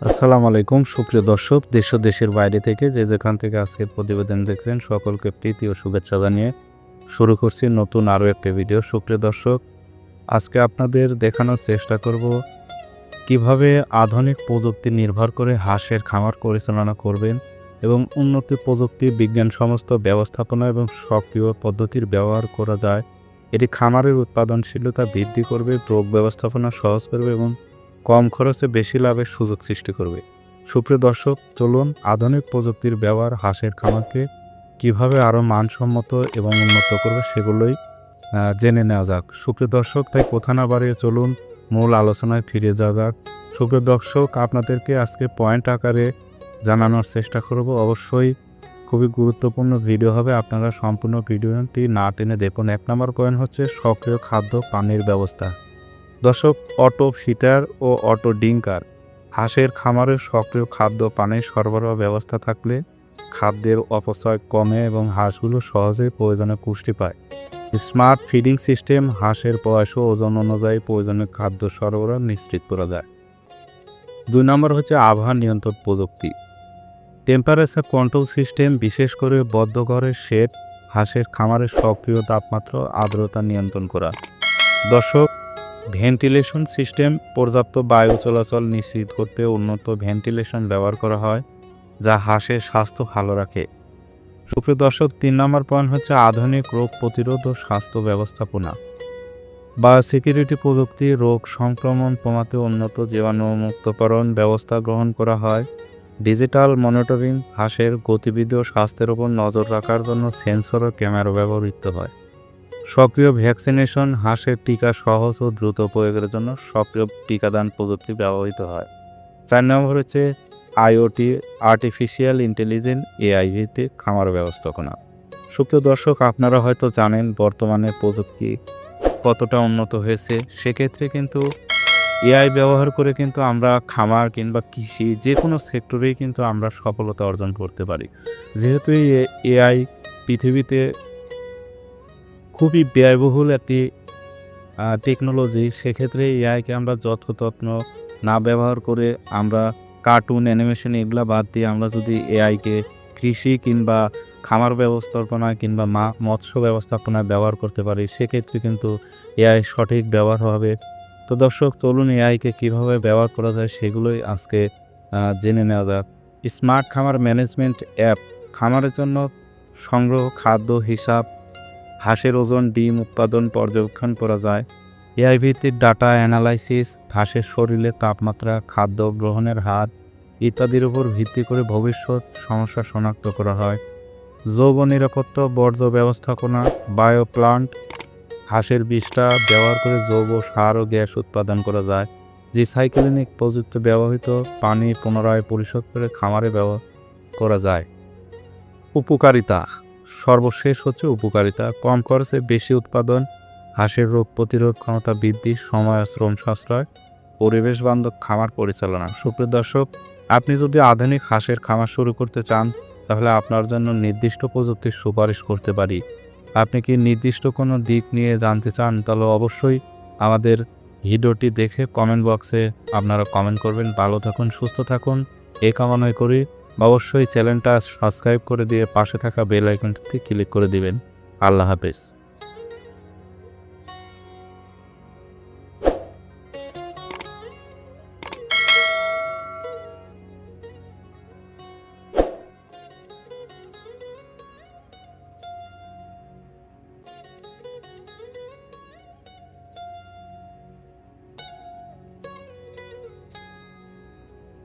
আসসালামু আলাইকুম, সুপ্রিয় দর্শক, দেশ ও দেশের বাইরে থেকে যে যেখান থেকে আজকের প্রতিবেদন দেখছেন, সকলকে প্রীতি ও শুভেচ্ছা জানিয়ে শুরু করছি নতুন আরও একটি ভিডিও। সুপ্রিয় দর্শক, আজকে আপনাদের দেখানোর চেষ্টা করব কীভাবে আধুনিক প্রযুক্তি নির্ভর করে হাঁসের খামার পরিচালনা করবেন এবং উন্নত প্রযুক্তি বিজ্ঞান সমস্ত ব্যবস্থাপনা এবং সক্রিয় পদ্ধতির ব্যবহার করা যায়। এটি খামারের উৎপাদনশীলতা বৃদ্ধি করবে, রোগ ব্যবস্থাপনা সহজ করবে এবং কম খরচে বেশি লাভের সুযোগ সৃষ্টি করবে। সুপ্রিয় দর্শক, চলুন আধুনিক প্রযুক্তির ব্যবহার হাঁসের খামারকে কীভাবে আরও মানসম্মত এবং উন্নত করবে সেগুলোই জেনে নেওয়া যাক। সুপ্রিয় দর্শক, তাই কোথা না বাড়িয়ে চলুন মূল আলোচনায় ফিরে যাওয়া যাক। সুপ্রিয় দর্শক, আপনাদেরকে আজকে পয়েন্ট আকারে জানানোর চেষ্টা করব। অবশ্যই খুবই গুরুত্বপূর্ণ ভিডিও হবে। আপনারা সম্পূর্ণ ভিডিওটি না টেনে দেখুন। এক নম্বর পয়েন্ট হচ্ছে সক্রিয় খাদ্য পানির ব্যবস্থা। দর্শক, অটো ফিটার ও অটো ডিঙ্কার, হাঁসের খামারের সক্রিয় খাদ্য পানির সরবরাহ ব্যবস্থা থাকলে খাদ্যের অপচয় কমে এবং হাঁসগুলো সহজেই প্রয়োজনে পুষ্টি পায়। স্মার্ট ফিডিং সিস্টেম হাঁসের বয়স ও ওজন অনুযায়ী প্রয়োজনীয় খাদ্য সরবরাহ নিশ্চিত করা যায় দুই নম্বর হচ্ছে আবহাওয়া নিয়ন্ত্রণ প্রযুক্তি। টেম্পারেচার কন্ট্রোল সিস্টেম বিশেষ করে বদ্ধ ঘরের শেড হাঁসের খামারের সক্রিয় তাপমাত্রা আর্দ্রতা নিয়ন্ত্রণ করা। দর্শক ভেন্টিলেশন সিস্টেম পর্যাপ্ত বায়ু চলাচল নিশ্চিত করতে উন্নত ভেন্টিলেশন ব্যবহার করা হয়, যা হাঁসের স্বাস্থ্য ভালো রাখে। সুপ্রিয় দর্শক, তিন নম্বর পয়েন্ট হচ্ছে আধুনিক রোগ প্রতিরোধ ও স্বাস্থ্য ব্যবস্থাপনা। বায়োসিকিউরিটি প্রযুক্তি রোগ সংক্রমণ কমাতে উন্নত জীবাণুমুক্তকরণ ব্যবস্থা গ্রহণ করা হয়। ডিজিটাল মনিটরিং হাঁসের গতিবিধি ও স্বাস্থ্যের উপর নজর রাখার জন্য সেন্সর ও ক্যামেরা ব্যবহৃত হয়। সক্রিয় ভ্যাকসিনেশন হাঁসের টিকা সহজ ও দ্রুত প্রয়োগের জন্য সক্রিয় টিকাদান প্রযুক্তি ব্যবহৃত হয়। চার নম্বর হচ্ছে আইওটি, আর্টিফিশিয়াল ইন্টেলিজেন্স, এআইভিতে খামার ব্যবস্থাপনা। সুপ্রিয় দর্শক, আপনারা হয়তো জানেন বর্তমানে প্রযুক্তি কতটা উন্নত হয়েছে। সেক্ষেত্রে কিন্তু এআই ব্যবহার করে কিন্তু আমরা খামার কিংবা কৃষি যে কোনো সেক্টরেই কিন্তু আমরা সফলতা অর্জন করতে পারি। যেহেতু এআই পৃথিবীতে খুবই ব্যয়বহুল একটি টেকনোলজি সেক্ষেত্রে এআইকে আমরা যত্রতত্ন না ব্যবহার করে আমরা কার্টুন অ্যানিমেশন এগুলো বাদ দিয়ে আমরা যদি এআইকে কৃষি কিংবা খামার ব্যবস্থাপনা কিংবা মা, মৎস্য ব্যবস্থাপনায় ব্যবহার করতে পারি, সেক্ষেত্রে কিন্তু এআই সঠিক ব্যবহার হবে। তো দর্শক, চলুন এআইকে কীভাবে ব্যবহার করা যায় সেগুলোই আজকে জেনে নেওয়া যাক। স্মার্ট খামার ম্যানেজমেন্ট অ্যাপ খামারের জন্য সংগ্রহ খাদ্য, হিসাব হাঁসের ওজন, ডিম উৎপাদন, পর্যবেক্ষণ করা যায়। এআই ভিত্তিক ডাটা অ্যানালাইসিস, হাঁসের শরীরে তাপমাত্রা, খাদ্য গ্রহণের হার ইত্যাদির উপর ভিত্তি করে ভবিষ্যৎ সমস্যা শনাক্ত করা হয়। যৌব নিরাপত্তা, বর্জ্য ব্যবস্থাপনা, বায়ো প্লান্ট, হাঁসের বিষটা ব্যবহার করে জৈব সার ও গ্যাস উৎপাদন করা যায়। রিসাইকেলিং প্রযুক্তি ব্যবহৃত পানি পুনরায় পরিশোধ করে খামারে ব্যবহার করা যায়। উপকারিতা সর্বশেষ হচ্ছে উপকারিতা। কম খরচে বেশি উৎপাদন, হাঁসের রোগ প্রতিরোধ ক্ষমতা বৃদ্ধি, সময় শ্রম সাশ্রয়, পরিবেশ বান্ধব খামার পরিচালনা। সুপ্রিয় দর্শক, আপনি যদি আধুনিক হাঁসের খামার শুরু করতে চান, তাহলে আপনার জন্য নির্দিষ্ট প্রযুক্তির সুপারিশ করতে পারি। আপনি কি নির্দিষ্ট কোনো দিক নিয়ে জানতে চান, তাহলে অবশ্যই আমাদের ভিডিওটি দেখে কমেন্ট বক্সে আপনারা কমেন্ট করবেন। ভালো থাকুন, সুস্থ থাকুন। এ কামনাই করি। অবশ্যই চ্যানেলটা সাবস্ক্রাইব করে দিয়ে পাশে থাকা বেল আইকনটিতে ক্লিক করে দিবেন। আল্লাহ হাফেজ।